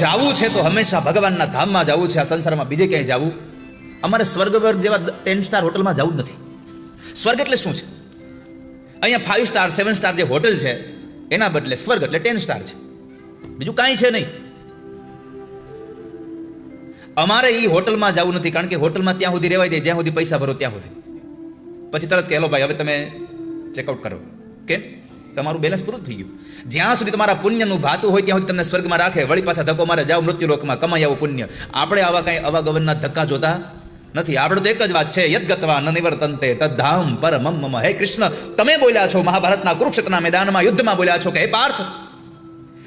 જાવું છે તો હંમેશા ભગવાનના ધામમાં જવું છે, આ સંસારમાં બીજે ક્યાંય જવું? અમારે સ્વર્ગ વર્ગ જેવા ટેન સ્ટાર હોટલમાં જવું જ નથી. સ્વર્ગ એટલે શું છે? અહીંયા ફાઇવ સ્ટાર સેવન સ્ટાર જે હોટલ છે, એના બદલે સ્વર્ગ એટલે ટેન સ્ટાર છે. બીજું કાંઈ છે નહીં. અમારે એ હોટલમાં જવું નથી, કારણ કે હોટલમાં ત્યાં સુધી રહેવાય દે, જ્યાં સુધી પૈસા ભરો ત્યાં સુધી. પછી તરત કે, હેલો ભાઈ, હવે તમે ચેકઆઉટ કરો. કેમ? તમારું બેલેન્સ પૂરું થઈ ગયું. જ્યાં સુધી તમારા પુણ્યનું ભાતું હોય ત્યાં સુધી તમને સ્વર્ગમાં રાખે, વળી પાછા ધક્કો મારે, જાઓ મૃત્યુલોકમાં, કમાઈ આવો પુણ્ય. આપણે આવા કાંઈ અવાગવનના ધક્કા જોતા નથી. આપણે તો એક જ વાત છે યદગતવા ન નિવર્તનતે તદ્ધામ પરમ મમ. હે કૃષ્ણ, તમે બોલ્યા છો મહાભારતના કુરુક્ષેત્રના મેદાનમાં, યુદ્ધમાં બોલ્યા છો કે, હે પાર્થ,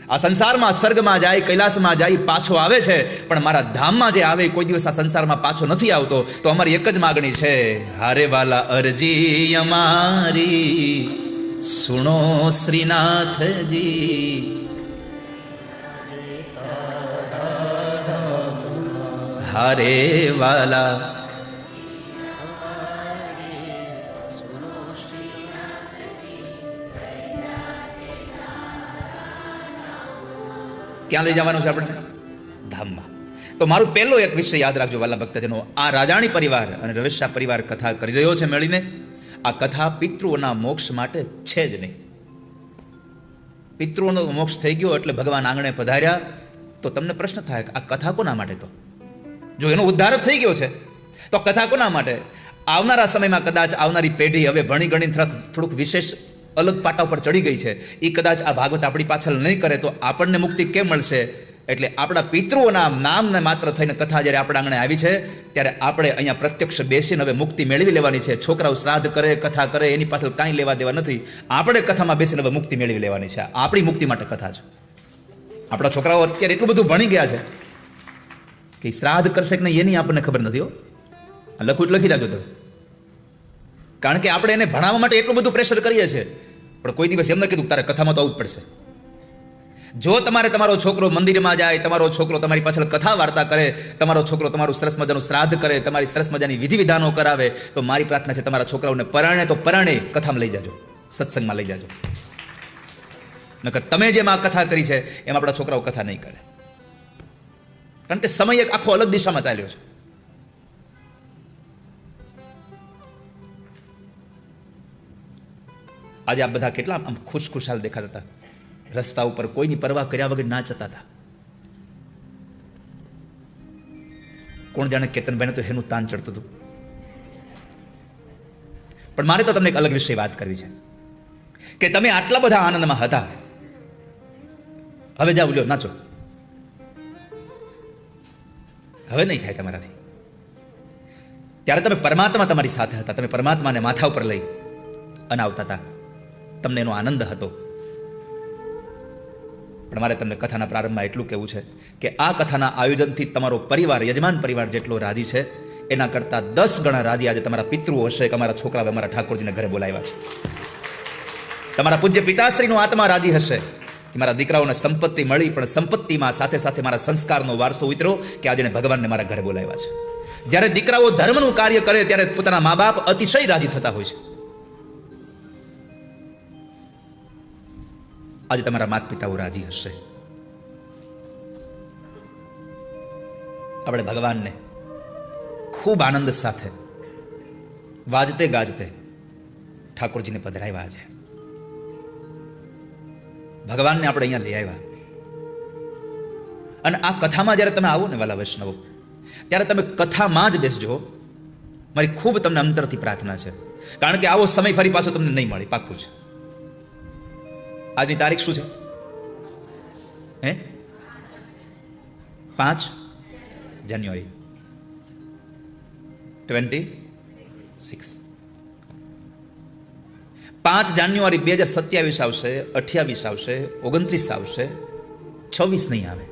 આ સંસારમાં, સ્વર્ગમાં જાય, કૈલાસમાં જાય, પાછો આવે છે, પણ મારા ધામમાં જે આવે, કોઈ દિવસ આ સંસારમાં પાછો નથી આવતો. તો અમારી એક જ માગણી છે, હારે વાલા અરજી અમારી. સુણો શ્રીનાથજી હારે વાલા ક્યાં લઈ જવાનું છે આપણે ધામમાં. તો મારું પહેલો એક વિષય યાદ રાખજો વાલા ભક્તજનો. આ રાજાણી પરિવાર અને રવેશા પરિવાર કથા કરી રહ્યો છે મળીને. આ કથા પિતૃઓના મોક્ષ માટે છે જ નહીં. પિતૃઓનો મોક્ષ થઈ ગયો એટલે ભગવાન આંગણે પધાર્યા, તો તમને પ્રશ્ન થાય કે આ કથા કોના માટે તો? જો એનો ઉદ્ધાર જ થઈ ગયો છે, તો કથા કોના માટે? આવનારા સમયમાં કદાચ આવનારી પેઢી હવે ભણી ગણી થોડુંક વિશેષ અલગ પાટા ઉપર ચડી ગઈ છે. એ કદાચ આ ભાગવત આપણી પાછળ નહીં કરે તો આપણને મુક્તિ કેમ મળશે? એટલે આપણા પિતૃઓના નામને માત્ર થઈને કથા જ્યારે આપણા આંગણે આવી છે, ત્યારે આપણે અહીંયા પ્રત્યક્ષ બેસીને હવે મુક્તિ મેળવી લેવાની છે. છોકરાઓ શ્રાદ્ધ કરે, કથા કરે, એની પાછળ કાંઈ લેવા દેવા નથી. આપણે કથામાં બેસીને હવે મુક્તિ મેળવી લેવાની છે. આપણી મુક્તિ માટે કથા છે. આપણા છોકરાઓ અત્યારે એટલું બધું ભણી ગયા છે કે શ્રાદ્ધ કરશે કે નહીં, એની આપણને ખબર નથી હો. લખવું લખું રાખજો તમે. કારણ કે આપણે એને ભણાવવા માટે એટલું બધું પ્રેશર કરીએ છીએ. પણ કોઈ દિવસ એમને કીધું તારે કથામાં તો આવવું જ પડશે. જો તમારે તમારો છોકરો મંદિરમાં જાય, તમારો છોકરો તમારી પાછળ કથા વાર્તા કરે, તમારો છોકરો તમારું સરસ મજાનું શ્રાદ્ધ કરે, તમારી સરસ મજાની વિધિ વિધાનો કરાવે, તો મારી પ્રાર્થના છે તમારા છોકરાઓને પરાણે તો પરાણે કથામાં લઈ જાજો, સત્સંગમાં લઈ જાજો. નકર તમે જેમ આ કથા કરી છે, એમ આપણા છોકરાઓ કથા નહીં કરે. કારણ કે સમય એક આખો અલગ દિશામાં ચાલ્યો છે. આજે આ બધા કેટલા આમ ખુશ ખુશાલ દેખાતા હતા. રસ્તા ઉપર કોઈની પરવા કર્યા વગર ના જતા હતા. કોણ જાણે કેતનભાઈને તો એનું તાન ચડતું હતું. પણ મારે તો તમને એક અલગ વિષય વાત કરવી છે. કે તમે આટલા બધા આનંદમાં હતા. હવે જાવ લ્યો, નાચો. હવે નહીં થાય તમારાથી. ત્યારે તમે પરમાત્મા તમારી સાથે હતા. તમે પરમાત્માને માથા ઉપર લઈ અને આવતા હતા. તમને એનો આનંદ હતો. પણ મારે તમને કથાના પ્રારંભમાં એટલું કહેવું છે કે આ કથાના આયોજનથી તમારો પરિવાર, યજમાન પરિવાર જેટલો રાજી છે, એના કરતાં દસ ગણા રાજી આજે તમારા પિતૃઓ હશે કે અમારા છોકરાઓ અમારા ઠાકોરજીને ઘરે બોલાવ્યા છે. તમારા પૂજ્ય પિતાશ્રીનો આત્મા રાજી હશે કે મારા દીકરાઓને સંપત્તિ મળી, પણ સંપત્તિમાં સાથે સાથે મારા સંસ્કારનો વારસો ઉતર્યો કે આજે ભગવાનને મારા ઘરે બોલાવ્યા છે. જ્યારે દીકરાઓ ધર્મનું કાર્ય કરે ત્યારે પોતાના મા બાપ અતિશય રાજી થતા હોય છે. આજે તમારા માતા પિતાઓ રાજી હશે. આપણે ભગવાનને ખૂબ આનંદ સાથે વાજતે ગાજતે ઠાકોરજીને પધરાવ્યા છે. ભગવાનને આપણે અહીંયા લઈ આવ્યા. અને આ કથામાં જ્યારે તમે આવો ને વાલા વૈષ્ણવો, ત્યારે તમે કથામાં જ બેસજો. મારી ખૂબ તમને અંતરથી પ્રાર્થના છે. કારણ કે આવો સમય ફરી પાછો તમને નહીં મળે, પાક્કું છે. આજની તારીખ શું છે? હે? પાંચ જાન્યુઆરી. ટ્વેન્ટી સિક્સ પાંચ જાન્યુઆરી બે હજાર સત્યાવીસ આવશે, અઠ્યાવીસ આવશે, ઓગણત્રીસ આવશે, છવ્વીસ નહીં આવે.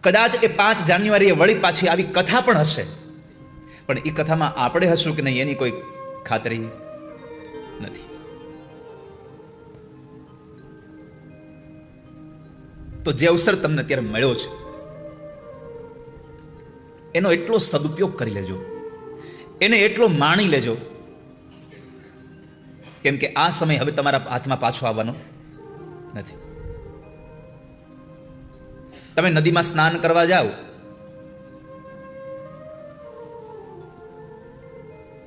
કદાચ એ પાંચ જાન્યુઆરીએ વળી પાછી આવી કથા પણ હશે. પણ એ કથામાં આપણે હશું કે નહીં એની કોઈ ખાતરી નથી. તો જે અવસર તમને અત્યારે મળ્યો છે, એનો એટલો સદુપયોગ કરી લેજો. એને એટલો માણી લેજો, કેમ કે આ સમય હવે તમારા હાથમાં પાછો આવવાનો નથી. તમે નદીમાં સ્નાન કરવા જાઓ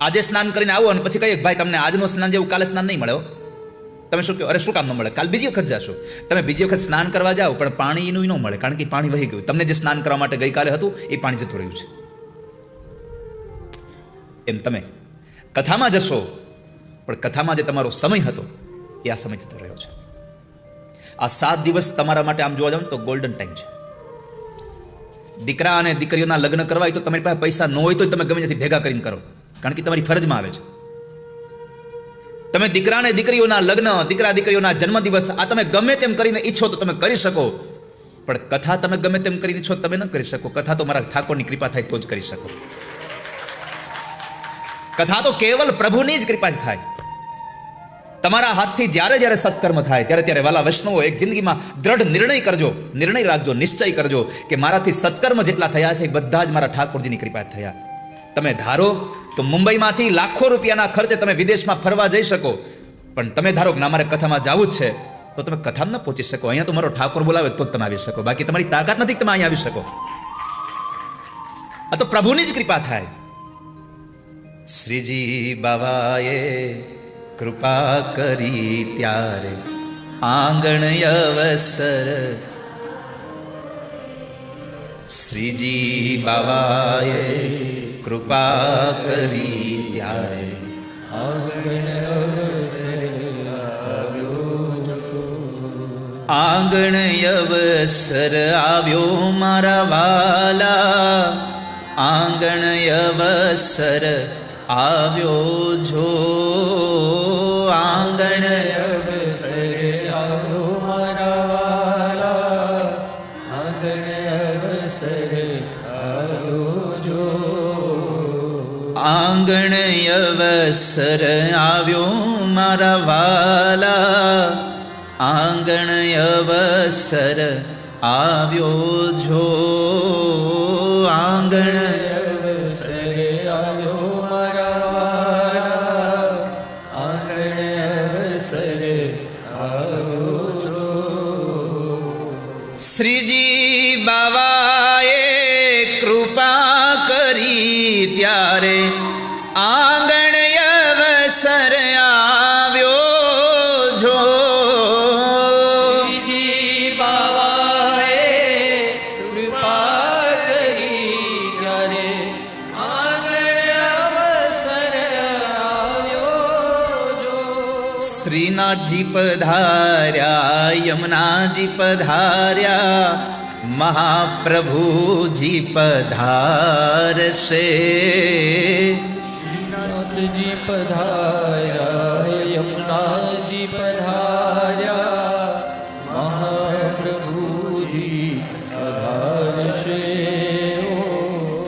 આજે સ્નાન કરીને આવો અને પછી કહીએ ભાઈ, તમને આજનું સ્નાન જેવું કાલે સ્નાન નહીં મળે તમે શું કહો? અરે શું કામ ન મળે? કાલ બીજી વખત જશો. તમે બીજી વખત સ્નાન કરવા જાઓ, પણ પાણી એનું ન મળે, કારણ કે પાણી વહી ગયું. તમને જે સ્નાન કરવા માટે ગઈકાલે હતું એ પાણી જતું રહ્યું છે. એમ તમે કથામાં જશો, પણ કથામાં જે તમારો સમય હતો, એ આ સમય જતો રહ્યો છે. આ સાત દિવસ તમારા માટે આમ જોવા જાવ તો ગોલ્ડન ટાઈમ છે. દીકરા અને દીકરીઓના લગ્ન કરવા હોય તો તમારી પાસે પૈસા ન હોય તો તમે ગમે ત્યાંથી ભેગા કરીને કરો. કારણ કે તમારી ફરજમાં આવે છે. તમે દીકરા અને દીકરીઓના લગ્ન, દીકરા દીકરીઓના જન્મદિવસ આ તમે ગમે તેમ કરીને ઈચ્છો તો તમે કરી શકો. પણ કથા તમે ગમે તેમ કરીને ઈચ્છો તમે ન કરી શકો. કથા તો મારા ઠાકોરની કૃપા થાય તો જ કરી શકો. કથા તો કેવલ પ્રભુની જ કૃપાથી થાય. તમારા હાથથી જ્યારે જ્યારે સત્કર્મ થાય, ત્યારે ત્યારે વાલા વૈષ્ણવો એક જિંદગીમાં દ્રઢ નિર્ણય કરજો, નિર્ણય રાખજો, નિશ્ચય કરજો કે મારાથી સત્કર્મ જેટલા થયા છે, બધા જ મારા ઠાકોરજીની કૃપા થયા. તમે ધારો તો મુંબઈમાંથી લાખો રૂપિયાના ખર્ચે તમે વિદેશમાં ફરવા જઈ શકો. પણ તમે ધારો કે ના, મારે કથામાં જવું જ છે, તો તમે કથામાં ન પહોંચી શકો. અહીંયા તો મારો ઠાકોર બોલાવે તો જ તમે આવી શકો. બાકી તમારી તાકાત નથી તમે અહીંયા આવી શકો. આ તો પ્રભુની જ કૃપા થાય. શ્રીજી બાબાએ કૃપા કરી ત્યારે આંગણ અવસર. શ્રીજી બાવાએ કૃપા કરી ત્યારે આંગણ અવસર આવ્યો મારા વાલા. આંગણ અવસર આવ્યો જો. આંગણ આંગણ અવસર આવ્યો મારા વાલા. આંગણ અવસર આવ્યો જો. આંગણ શ્રીનાથજી પધાર્યા યમુનાજી પધાર્યા મહાપ્રભુજી પધારશે શ્રીનાથજી પધાર્યા યમુનાજી પધાર્યા મહાપ્રભુજી પધારશે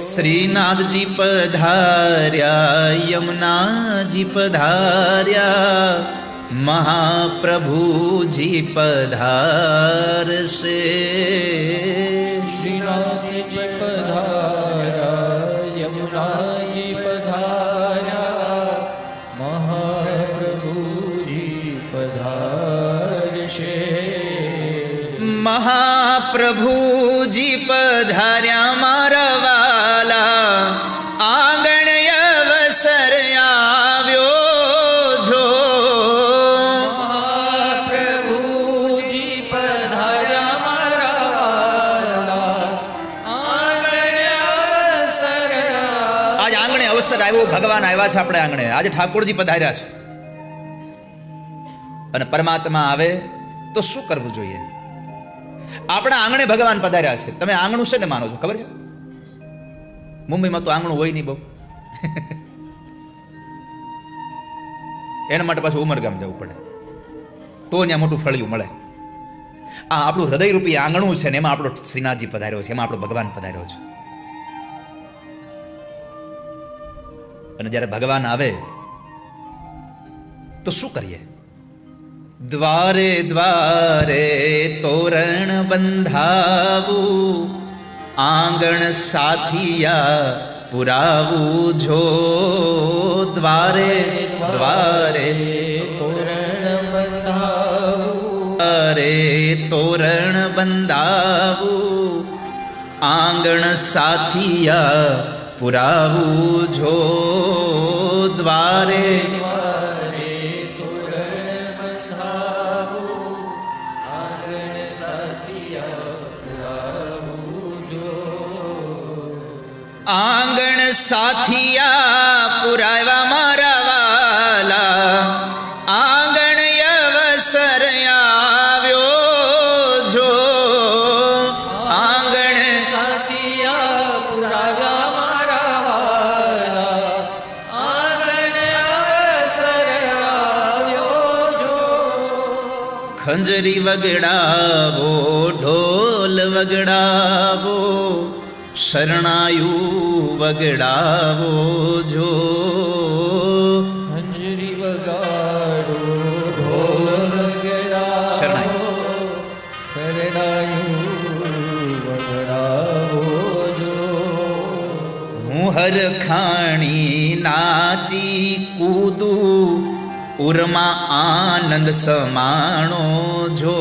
શ્રીનાથજી પધાર્યા યમુનાજી પધાર્યા મહાપ્રભુજી પધારશે શ્રીનાથજી પધાર્યા યમુનાજી પધાર્યા મહાપ્રભુજી પધારશે મહાપ્રભુજી પધાર્યા મારા ભગવાન આવ્યા છે આપણે આંગણે. આજે ઠાકોરજી પધાર્યા છે. અને પરમાત્મા આવે તો શું કરવું જોઈએ? આપણા આંગણે ભગવાન પધાર્યા છે. તમે આંગણું છે ને માનો છો? ખબર છે? મુંબઈમાં તો આંગણું હોય નહીં બહુ. એના માટે પાછું ઉમરગામ જવું પડે. તો ત્યાં મોટું ફળિયું મળે. આ આપણું હૃદયરૂપી આંગણું છે ને એમાં આપણો શ્રીનાથજી પધાર્યો છે. એમાં આપણો ભગવાન પધાર્યો છે. અને જ્યારે ભગવાન આવે, તો શું કરીએ? દ્વારે દ્વારે તોરણ બંધાવું, આંગણ સાથિયા પુરાવું જો. દ્વારે દ્વારે તોરણ બંધાવું તોરણ બંધાવું, આંગણ સાથિયા પુરાવું જો દ્વારે દ્વારે તોરણ ખંજરી વગડાવો ઢોલ વગડાવો શરણાયુ વગડાવો જો હંજરી વગાડો ઢોલ વગડાવો શરણાઈ. શરણાયું વગડાવો જો હું હરખાણી નાચી કૂદું ઉરમાં આનંદ સમાણો જો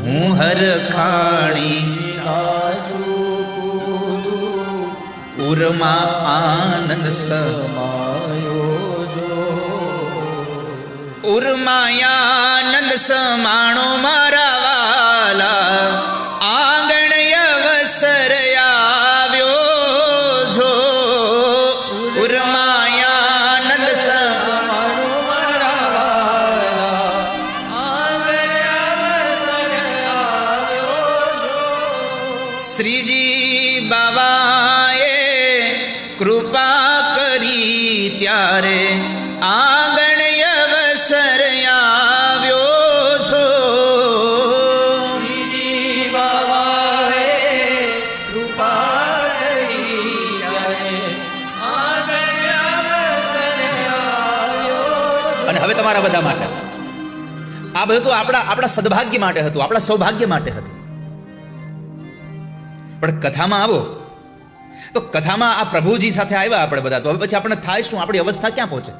હું હરખાણી ઉરમાં આનંદ સમાયો માયો જો. ઉર્માયાનંદ સમાણો મારા વાલા. આંગણ અને હવે તમારા બધા માટે. આ બધું તો આપણા આપણા સદભાગ્ય માટે હતું, આપણા સૌભાગ્ય માટે હતું. પણ કથામાં આવો. તો કથામાં આ પ્રભુજી સાથે આવ્યા આપણે બધા. તો હવે પછી આપણે થાય શું? આપણી અવસ્થા ક્યાં પહોંચે?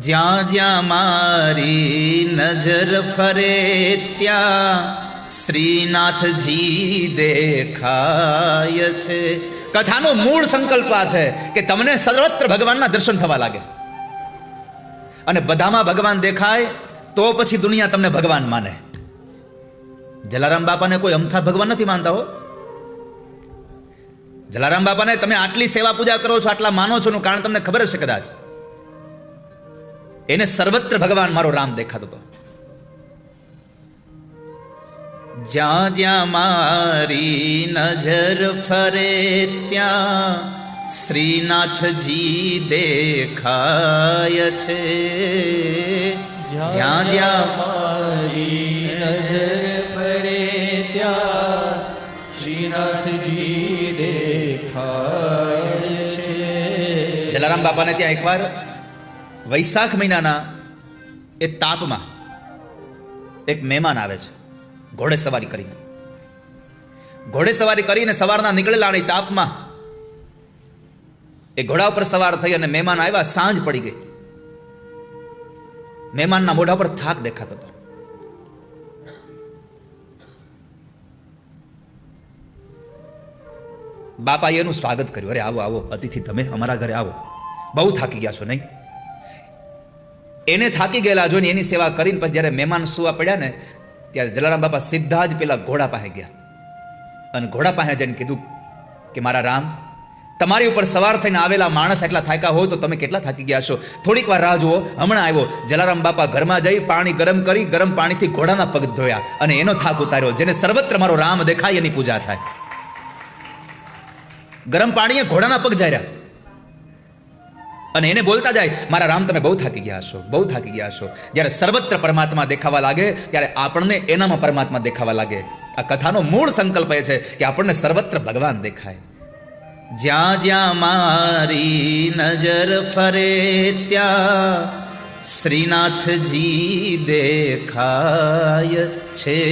જ્યાં જ્યાં મારી નજર ફરે, ત્યાં શ્રીનાથજી દેખાય છે. કથાનો મૂળ સંકલ્પ આ છે કે તમને સર્વત્ર ભગવાનના દર્શન થવા લાગે. અને બધામાં ભગવાન દેખાય, તો પછી દુનિયા તમને ભગવાન માને. જલારામ બાપાને કોઈ અમથા ભગવાન નથી માનતા હો. જલારામ બાપાને તમે આટલી સેવા પૂજા કરો છો, આટલા માનો છો કારણ તમને ખબર હશે કદાચ. એને સર્વત્ર ભગવાન મારો રામ દેખાતો હતો. જ્યાં જ્યાં મારી નજર ફરે ત્યાં શ્રીનાથજી દેખાય છે. જ્યાં જ્યાં મારી નજર ફરે ત્યાં શ્રીનાથજી દેખાય છે. જલારામ બાપાને ત્યાં એકવાર વૈશાખ મહિનાના એ તાપમાં એક મહેમાન આવે છે. ઘોડે સવારી કરીને ઘોડે સવારી કરીને સવારના નીકળેલા અને તાપમાં એ ઘોડા ઉપર સવાર થઈ અને મહેમાન આવ્યા, સાંજ પડી ગઈ. મહેમાનના મોઢા પર થાક દેખાતો હતો. બાપાએ એનું સ્વાગત કર્યું. અરે આવો આવો, અતિથિ, તમે અમારા ઘરે આવો. બહુ થાકી ગયા છો, નહીં? એને થાકી ગયેલા જોઈને એની સેવા કરીને પછી જ્યારે મહેમાન સુવા પડ્યા ને ત્યારે જલારામ બાપા સીધા જ પેલા ઘોડા પાસે ગયા. અને ઘોડા પાસે જઈને કીધું કે મારા રામ, તમારી ઉપર સવાર થઈને આવેલા માણસ એટલા થાક્યા હોય તો તમે કેટલા થાકી ગયા છો થોડીક વાર રાહ જુઓ. હમણાં આવ્યો. જલારામ બાપા ઘરમાં જઈ પાણી ગરમ કરી ગરમ પાણીથી ઘોડાના પગ ધોયા અને એનો થાક ઉતાર્યો, જેને સર્વત્ર મારો રામ દેખાય એની પૂજા થાય. ગરમ પાણીએ ઘોડાના પગ જાર્યા અને એને બોલતા જાય, મારા રામ, તમે બહુ થાકી ગયા છો બહુ થાકી ગયા છો જ્યારે સર્વત્ર પરમાત્મા દેખાવા લાગે, ત્યારે આપણને એનામાં પરમાત્મા દેખાવા લાગે. આ કથાનો મૂળ સંકલ્પ એ છે કે આપણને સર્વત્ર ભગવાન દેખાય. જ્યાં જ્યાં મારી નજર ફરે, ત્યાં શ્રીનાથજી દેખાય છે.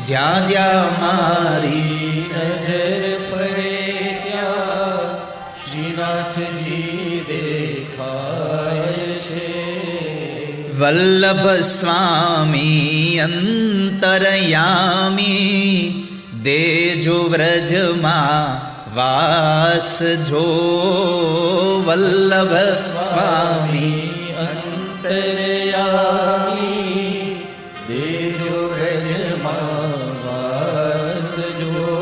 જ્યાં જ્યાં મારી વલ્લભ સ્વામી અંતરયામી દેજો વ્રજમાં વાસ જો વલ્લભ સ્વામી અંતરયામી દેજો વ્રજમાં વાસ જો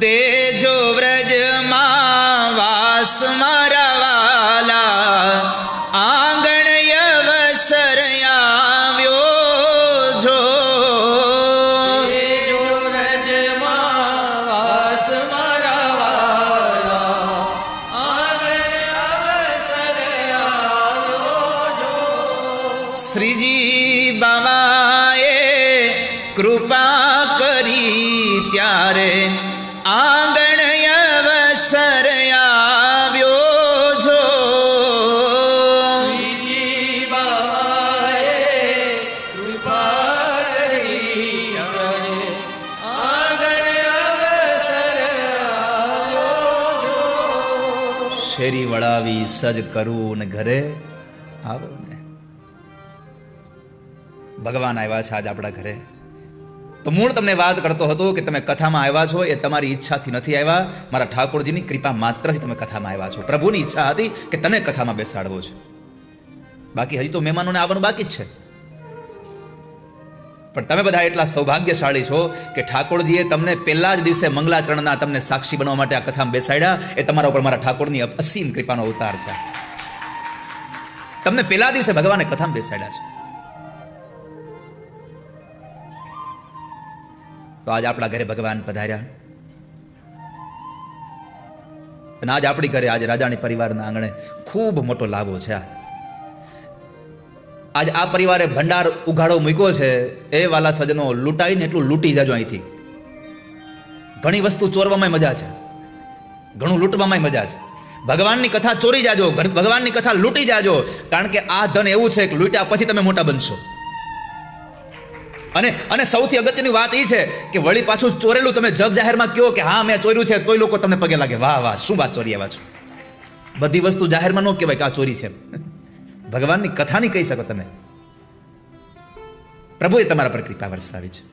દેજો વ્રજમાં વાસ વળાવી સજ કરું ને ઘરે આવો ને. ભગવાન આવ્યા છે આજ આપણા ઘરે. તો મૂળ તમને વાત કરતો હતો કે તમે કથામાં આવ્યા છો, એ તમારી ઈચ્છાથી નથી આવ્યા. મારા ઠાકોરજીની કૃપા માત્રથી તમે કથામાં આવ્યા છો. પ્રભુની ઈચ્છા હતી કે તને કથામાં બેસાડવો છે. બાકી હજી તો મહેમાનોને આવવાનું બાકી જ છે. પણ તમે બધા એટલા સૌભાગ્યશાળી છો કે ઠાકોરજીએ તમને પહેલા જ દિવસે મંગલાચરણના તમને સાક્ષી બનવા માટે આ કથામાં બેસાડ્યા. એ તમારા ઉપર મારા ઠાકોરની અસીમ કૃપાનો અવતાર છે. તમને પહેલા દિવસે ભગવાને કથામાં બેસાડ્યા છે. તો આજ આપણા ઘરે ભગવાન પધાર્યા. અને આજ આપણી ઘરે આજે રાજાણી પરિવારના આંગણે ખૂબ મોટો લાભો છે આ. આજ આ પરિવારે ભંડાર ઉઘાડો મૂક્યો છે, એ વાલા સજનો લૂંટાઈને એટલું લૂંટી જાજો અહીંથી. ઘણી વસ્તુ ચોરવામાં મજા છે. ઘણું લૂંટવામાં મજા છે. ભગવાનની કથા ચોરી જાજો ભગવાનની કથા લૂંટી જાજો, કારણ કે આ ધન એવું છે કે લૂંટ્યા પછી તમે મોટા બનશો. અને અને સૌથી અગત્યની વાત એ છે કે વળી પાછું ચોરેલું તમે જગ જાહેરમાં કહો કે હા, મેં ચોર્યું છે, તોય લોકો તમને પગે લાગે. વાહ વાહ, શું વાત ચોરી આવ્યા છો? બધી વસ્તુ જાહેરમાં ન કહેવાય કે આ ચોરી છે. ભગવાનની કથા નહીં કહી શકો તમે. પ્રભુએ તમારા પર કૃપા વરસાવી છે.